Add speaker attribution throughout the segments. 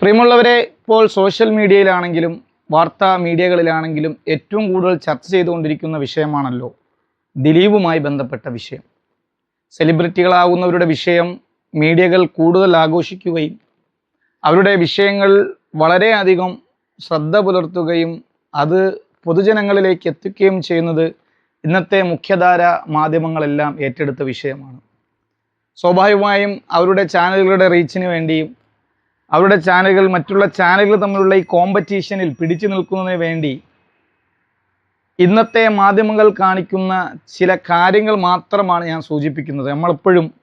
Speaker 1: പ്രിയമുള്ളവരെ ഇപ്പോൾ സോഷ്യൽ മീഡിയയിലാണെങ്കിലും വാർത്താ മീഡിയകളിലാണെങ്കിലും ഏറ്റവും കൂടുതൽ ചർച്ച ചെയ്തുകൊണ്ടിരിക്കുന്ന വിഷയമാണല്ലോ ദിലീപുമായി ബന്ധപ്പെട്ട വിഷയം. സെലിബ്രിറ്റികളാകുന്നവരുടെ വിഷയം മീഡിയകൾ കൂടുതൽ ആഘോഷിക്കുകയും അവരുടെ വിഷയങ്ങൾ വളരെയധികം ശ്രദ്ധ പുലർത്തുകയും അത് പൊതുജനങ്ങളിലേക്ക് എത്തിക്കുകയും ചെയ്യുന്നത് ഇന്നത്തെ മുഖ്യധാര മാധ്യമങ്ങളെല്ലാം ഏറ്റെടുത്ത വിഷയമാണ്. സ്വാഭാവികമായും അവരുടെ ചാനലുകളുടെ റീച്ചിന് വേണ്ടിയും അവരുടെ ചാനലുകൾ മറ്റുള്ള ചാനലുകൾ തമ്മിലുള്ള ഈ കോമ്പറ്റീഷനിൽ പിടിച്ചു നിൽക്കുന്നതിന് വേണ്ടി ഇന്നത്തെ മാധ്യമങ്ങൾ കാണിക്കുന്ന ചില കാര്യങ്ങൾ മാത്രമാണ് ഞാൻ സൂചിപ്പിക്കുന്നത്. നമ്മളെപ്പോഴും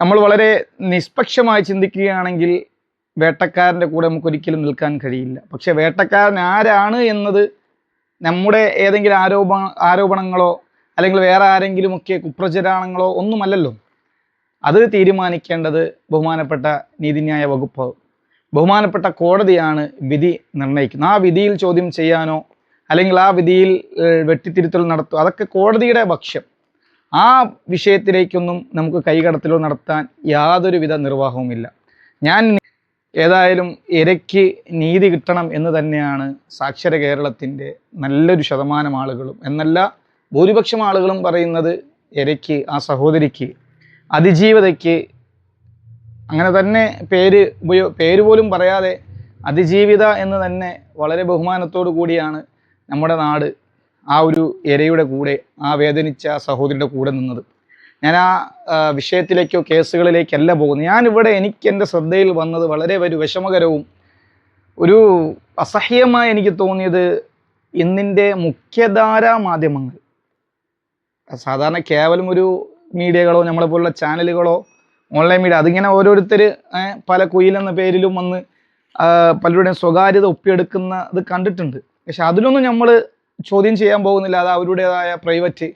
Speaker 1: നമ്മൾ വളരെ നിഷ്പക്ഷമായി ചിന്തിക്കുകയാണെങ്കിൽ വേട്ടക്കാരന്റെ കൂടെ നമുക്ക് ഒരിക്കലും നിൽക്കാൻ കഴിയില്ല. പക്ഷേ വേട്ടക്കാരൻ ആരാണ് എന്നത് നമ്മുടെ ഏതെങ്കിലും ആരോപ ആരോപണങ്ങളോ അല്ലെങ്കിൽ വേറെ ആരെങ്കിലുമൊക്കെ കുപ്രചരണങ്ങളോ ഒന്നുമല്ലല്ലോ. അത് തീരുമാനിക്കേണ്ടത് ബഹുമാനപ്പെട്ട നീതിന്യായ വകുപ്പ്. ബഹുമാനപ്പെട്ട കോടതിയാണ് വിധി നിർണയിക്കുന്നത്. ആ വിധിയിൽ ചോദ്യം ചെയ്യാനോ അല്ലെങ്കിൽ ആ വിധിയിൽ വെട്ടിത്തിരുത്തൽ നടത്തുക അതൊക്കെ കോടതിയുടെ പക്ഷം. ആ വിഷയത്തിലേക്കൊന്നും നമുക്ക് കൈകടത്തലോ നടത്താൻ യാതൊരുവിധ നിർവാഹവുമില്ല. ഞാൻ ഏതായാലും ഇരയ്ക്ക് നീതി കിട്ടണം എന്ന് തന്നെയാണ് സാക്ഷര കേരളത്തിന്റെ നല്ലൊരു ശതമാനം ആളുകളും എന്നല്ല ഭൂരിപക്ഷം ആളുകളും പറയുന്നത് ഇരയ്ക്ക് ആ സഹോദരിക്ക് അതിജീവതയ്ക്ക് അങ്ങനെ തന്നെ പേര് ഉപയോ പേര് പോലും പറയാതെ അതിജീവിത എന്ന് തന്നെ വളരെ ബഹുമാനത്തോടു കൂടിയാണ് നമ്മുടെ നാട് ആ ഒരു ഇരയുടെ കൂടെ ആ വേദനിച്ച സഹോദരിയുടെ കൂടെ നിന്നത്. ഞാൻ ആ വിഷയത്തിലേക്കോ കേസുകളിലേക്കല്ല പോകുന്നത്. ഞാനിവിടെ എനിക്ക് എന്റെ ശ്രദ്ധയിൽ വന്നത് വളരെ ഒരു വിഷമകരവും ഒരു അസഹ്യമായി എനിക്ക് തോന്നിയത് ഇന്നിന്റെ മുഖ്യധാരാ മാധ്യമങ്ങൾ. സാധാരണ കേവലം ഒരു മീഡിയകളോ നമ്മളെ പോലുള്ള ചാനലുകളോ ഓൺലൈൻ മീഡിയ അതിങ്ങനെ ഓരോരുത്തർ പല കുയിലെന്ന പേരിലും വന്ന് പലരുടെയും സ്വകാര്യത ഒപ്പിയെടുക്കുന്ന ഇത് കണ്ടിട്ടുണ്ട്. പക്ഷെ അതിലൊന്നും നമ്മൾ ചോദ്യം ചെയ്യാൻ പോകുന്നില്ല. അത് അവരുടേതായ പ്രൈവറ്റ്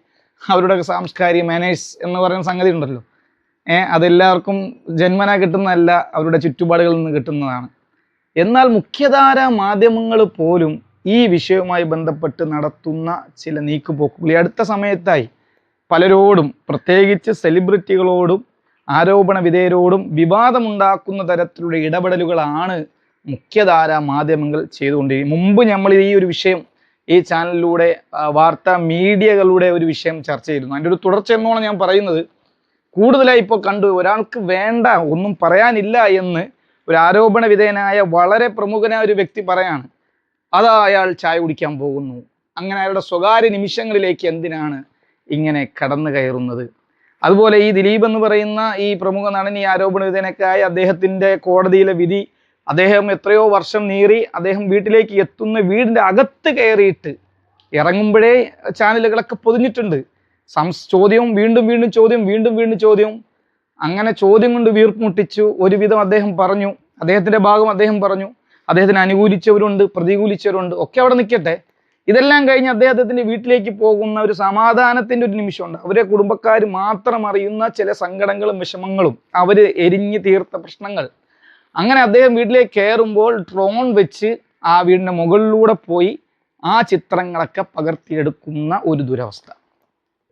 Speaker 1: അവരുടെ സാംസ്കാരിക മാനേഴ്സ് എന്ന് പറയുന്ന സംഗതി ഉണ്ടല്ലോ. ഏഹ് അതെല്ലാവർക്കും ജന്മന കിട്ടുന്നതല്ല അവരുടെ ചുറ്റുപാടുകളിൽ നിന്ന് കിട്ടുന്നതാണ്. എന്നാൽ മുഖ്യധാര മാധ്യമങ്ങൾ പോലും ഈ വിഷയവുമായി ബന്ധപ്പെട്ട് നടത്തുന്ന ചില നീക്കുപോക്കുകൾ അടുത്ത സമയത്തായി പലരോടും പ്രത്യേകിച്ച് സെലിബ്രിറ്റികളോടും ആരോപണ വിധേയരോടും വിവാദമുണ്ടാക്കുന്ന തരത്തിലുള്ള ഇടപെടലുകളാണ് മുഖ്യധാര മാധ്യമങ്ങൾ ചെയ്തുകൊണ്ടിരിക്കുന്നത് മുമ്പ് നമ്മൾ ഈ ഒരു വിഷയം ഈ ചാനലിലൂടെ വാർത്താ മീഡിയകളുടെ ഒരു വിഷയം ചർച്ച ചെയ്തിരുന്നു. അതിന്റെ ഒരു തുടർച്ച എന്നോണം ഞാൻ പറയുന്നത് കൂടുതലായി ഇപ്പോൾ കണ്ടു ഒരാൾക്ക് വേണ്ട ഒന്നും പറയാനില്ല എന്ന് ഒരു ആരോപണ വിധേയനായ വളരെ പ്രമുഖനായ ഒരു വ്യക്തി പറയാണ്. അതാ അയാൾ ചായ കുടിക്കാൻ പോകുന്നു. അങ്ങനെ അയാളുടെ സ്വകാര്യ നിമിഷങ്ങളിലേക്ക് എന്തിനാണ് ഇങ്ങനെ കടന്നു കയറുന്നത്. അതുപോലെ ഈ ദിലീപ് എന്ന് പറയുന്ന ഈ പ്രമുഖ നടൻ ഈ ആരോപണ വിധേയനൊക്കെയായി അദ്ദേഹത്തിന്റെ കോടതിയിലെ വിധി അദ്ദേഹം എത്രയോ വർഷം നീറി അദ്ദേഹം വീട്ടിലേക്ക് എത്തുന്ന വീടിന്റെ അകത്ത് കയറിയിട്ട് ഇറങ്ങുമ്പോഴേ ചാനലുകളൊക്കെ പൊതിഞ്ഞിട്ടുണ്ട്. സംസ് ചോദ്യവും വീണ്ടും വീണ്ടും ചോദ്യം വീണ്ടും വീണ്ടും ചോദ്യം. അങ്ങനെ ചോദ്യം കൊണ്ട് വീർപ്പുമുട്ടിച്ചു. ഒരുവിധം അദ്ദേഹം പറഞ്ഞു. അദ്ദേഹത്തിന്റെ ഭാഗം അദ്ദേഹം പറഞ്ഞു. അദ്ദേഹത്തിന് അനുകൂലിച്ചവരുണ്ട് പ്രതികൂലിച്ചവരുണ്ട്. ഒക്കെ അവിടെ നിൽക്കട്ടെ. ഇതെല്ലാം കഴിഞ്ഞ് അദ്ദേഹത്തിന്റെ വീട്ടിലേക്ക് പോകുന്ന ഒരു സമാധാനത്തിന്റെ ഒരു നിമിഷമുണ്ട്. അവരെ കുടുംബക്കാർ മാത്രം അറിയുന്ന ചില സങ്കടങ്ങളും വിഷമങ്ങളും അവർ എരിഞ്ഞു തീർത്ത പ്രശ്നങ്ങൾ. അങ്ങനെ അദ്ദേഹം വീട്ടിലേക്ക് കയറുമ്പോൾ ഡ്രോൺ വെച്ച് ആ വീടിന്റെ മുകളിലൂടെ പോയി ആ ചിത്രങ്ങളൊക്കെ പകർത്തിയെടുക്കുന്ന ഒരു ദുരവസ്ഥ.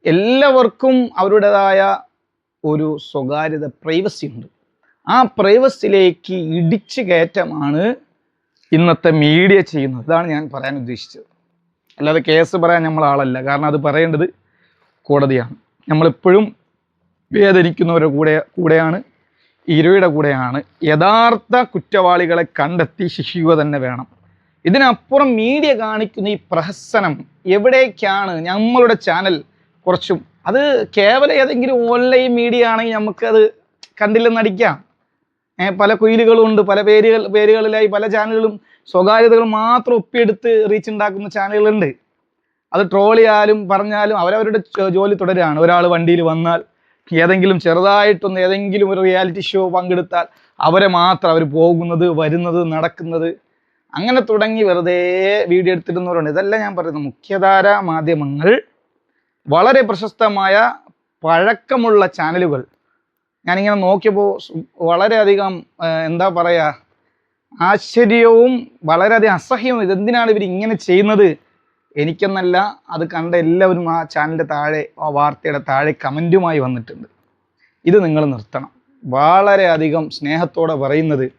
Speaker 1: എല്ലാവർക്കും അവരുടേതായ ഒരു സ്വകാര്യത പ്രൈവസി ഉണ്ട്. ആ പ്രൈവസിലേക്ക് ഇടിച്ചു കയറ്റമാണ് ഇന്നത്തെ മീഡിയ ചെയ്യുന്നത്. ഇതാണ് ഞാൻ പറയാൻ ഉദ്ദേശിച്ചത്. അല്ലാതെ കേസ് പറയാൻ നമ്മൾ ആളല്ല കാരണം അത് പറയേണ്ടത് കോടതിയാണ്. നമ്മളെപ്പോഴും വേദനിക്കുന്നവരുടെ കൂടെ കൂടെയാണ് ഇരയുടെ കൂടെയാണ്. യഥാർത്ഥ കുറ്റവാളികളെ കണ്ടെത്തി ശിക്ഷിക്കുക തന്നെ വേണം. ഇതിനപ്പുറം മീഡിയ കാണിക്കുന്ന ഈ പ്രഹസനം എവിടേക്കാണ്? നമ്മളുടെ ചാനൽ കുറച്ചും അത് കേവലം ഏതെങ്കിലും ഓൺലൈൻ മീഡിയ ആണെങ്കിൽ നമുക്കത് കണ്ടില്ലെന്നടിക്കാം പല കുയിലുകളും ഉണ്ട്. പല പേരുകൾ പേരുകളിലായി പല ചാനലുകളും സ്വകാര്യതകൾ മാത്രം ഒപ്പിയെടുത്ത് റീച്ച് ഉണ്ടാക്കുന്ന ചാനലുകളുണ്ട് അത് ട്രോൾ ചെയ്യാലും പറഞ്ഞാലും അവരവരുടെ ജോലി തുടരുകയാണ് ഒരാൾ വണ്ടിയിൽ വന്നാൽ ഏതെങ്കിലും ചെറുതായിട്ടൊന്ന് ഏതെങ്കിലും ഒരു റിയാലിറ്റി ഷോ പങ്കെടുത്താൽ അവരെ മാത്രം അവർ പോകുന്നത് വരുന്നത് നടക്കുന്നത്. അങ്ങനെ തുടങ്ങി വെറുതെ വീഡിയോ എടുത്തിരുന്നവരുണ്ട് ഇതെല്ലാം ഞാൻ പറയുന്നത് മുഖ്യധാര മാധ്യമങ്ങൾ വളരെ പ്രശസ്തമായ പഴക്കമുള്ള ചാനലുകൾ ഞാനിങ്ങനെ നോക്കിയപ്പോൾ വളരെയധികം എന്താ പറയുക ആശ്ചര്യവും വളരെയധികം അസഹ്യവും ഇതെന്തിനാണ് ഇവർ ഇങ്ങനെ ചെയ്യുന്നത്? എനിക്കെന്നല്ല അത് കണ്ട എല്ലാവരും ആ ചാനലിന്റെ താഴെ ആ വാർത്തയുടെ താഴെ കമന്റുമായി വന്നിട്ടുണ്ട്. ഇത് നിങ്ങൾ നിർത്തണം. വളരെയധികം സ്നേഹത്തോടെ പറയുന്നത്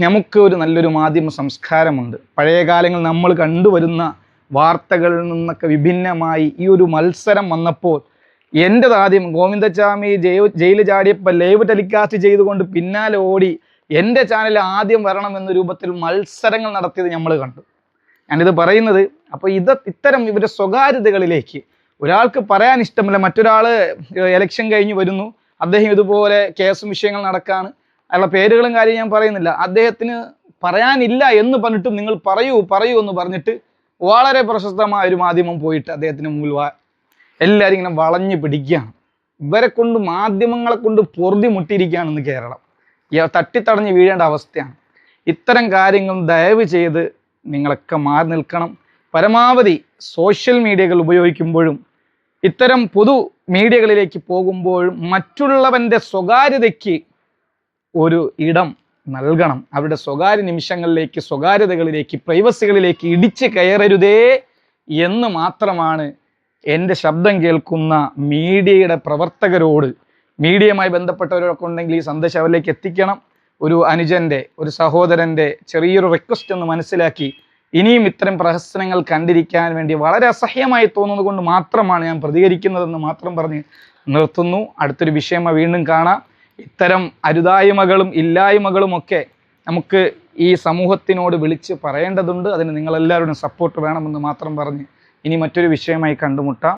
Speaker 1: നമുക്ക് ഒരു നല്ലൊരു മാധ്യമ സംസ്കാരമുണ്ട്. പഴയ കാലങ്ങൾ നമ്മൾ കണ്ടുവരുന്ന വാർത്തകളിൽ നിന്നൊക്കെ വിഭിന്നമായി ഈ ഒരു മത്സരം വന്നപ്പോൾ എന്റെതാദ്യം ഗോവിന്ദച്ചാമി ജയിൽ ജയിൽ ചാടിയപ്പോൾ ലൈവ് ടെലികാസ്റ്റ് ചെയ്തുകൊണ്ട് പിന്നാലെ ഓടി എന്റെ ചാനൽ ആദ്യം വരണം എന്ന രൂപത്തിൽ മത്സരങ്ങൾ നടത്തിയത് നമ്മൾ കണ്ടു. ഞാനിത് പറയുന്നത് അപ്പോൾ ഇത് ഇത്തരം ഇവരുടെ സ്വകാര്യതകളിലേക്ക് ഒരാൾക്ക് പറയാൻ ഇഷ്ടമില്ല മറ്റൊരാൾ എലക്ഷൻ കഴിഞ്ഞ് വരുന്നു അദ്ദേഹം ഇതുപോലെ കേസും വിഷയങ്ങൾ നടക്കാണ് അയാളുടെ പേരുകളും കാര്യം ഞാൻ പറയുന്നില്ല. അദ്ദേഹത്തിന് പറയാനില്ല എന്ന് പറഞ്ഞിട്ടും നിങ്ങൾ പറയൂ പറയൂ എന്ന് പറഞ്ഞിട്ട് വളരെ പ്രശസ്തമായ ഒരു മാധ്യമം പോയിട്ട് അദ്ദേഹത്തിന് മുമ്പിൽ എല്ലാവരും ഇങ്ങനെ വളഞ്ഞു പിടിക്കുകയാണ്. ഇവരെ കൊണ്ട് മാധ്യമങ്ങളെ കൊണ്ട് പൊറുതി മുട്ടിയിരിക്കുകയാണ് ഇന്ന് കേരളം. തട്ടിത്തടഞ്ഞ് വീഴേണ്ട അവസ്ഥയാണ്. ഇത്തരം കാര്യങ്ങൾ ദയവ് ചെയ്ത് നിങ്ങളൊക്കെ മാറി നിൽക്കണം. പരമാവധി സോഷ്യൽ മീഡിയകൾ ഉപയോഗിക്കുമ്പോഴും ഇത്തരം പൊതു മീഡിയകളിലേക്ക് പോകുമ്പോഴും മറ്റുള്ളവന്റെ സ്വകാര്യതയ്ക്ക് ഒരു ഇടം നൽകണം. അവരുടെ സ്വകാര്യ നിമിഷങ്ങളിലേക്ക് സ്വകാര്യതകളിലേക്ക് പ്രൈവസികളിലേക്ക് ഇടിച്ച് കയറരുതേ എന്ന് മാത്രമാണ് എന്റെ ശബ്ദം കേൾക്കുന്ന മീഡിയയുടെ പ്രവർത്തകരോട് മീഡിയയുമായി ബന്ധപ്പെട്ടവരൊക്കെ ഉണ്ടെങ്കിൽ ഈ സന്ദേശം അവരിലേക്ക് എത്തിക്കണം. ഒരു അനുജന്റെ ഒരു സഹോദരന്റെ ചെറിയൊരു റിക്വസ്റ്റ് എന്ന് മനസ്സിലാക്കി. ഇനിയും ഇത്തരം പ്രഹസനങ്ങൾ കണ്ടിരിക്കാൻ വേണ്ടി വളരെ അസഹ്യമായി തോന്നുന്നത് കൊണ്ട് മാത്രമാണ് ഞാൻ പ്രതികരിക്കുന്നതെന്ന് മാത്രം പറഞ്ഞ് നിർത്തുന്നു. അടുത്തൊരു വിഷയമായി വീണ്ടും കാണാം. ഇത്തരം അരുതായ്മകളും ഇല്ലായ്മകളും ഒക്കെ നമുക്ക് ഈ സമൂഹത്തിനോട് വിളിച്ച് പറയേണ്ടതുണ്ട്. അതിന് നിങ്ങളെല്ലാവരുടെയും സപ്പോർട്ട് വേണമെന്ന് മാത്രം പറഞ്ഞ് ഇനി മറ്റൊരു വിഷയമായി കണ്ടുമുട്ടാം.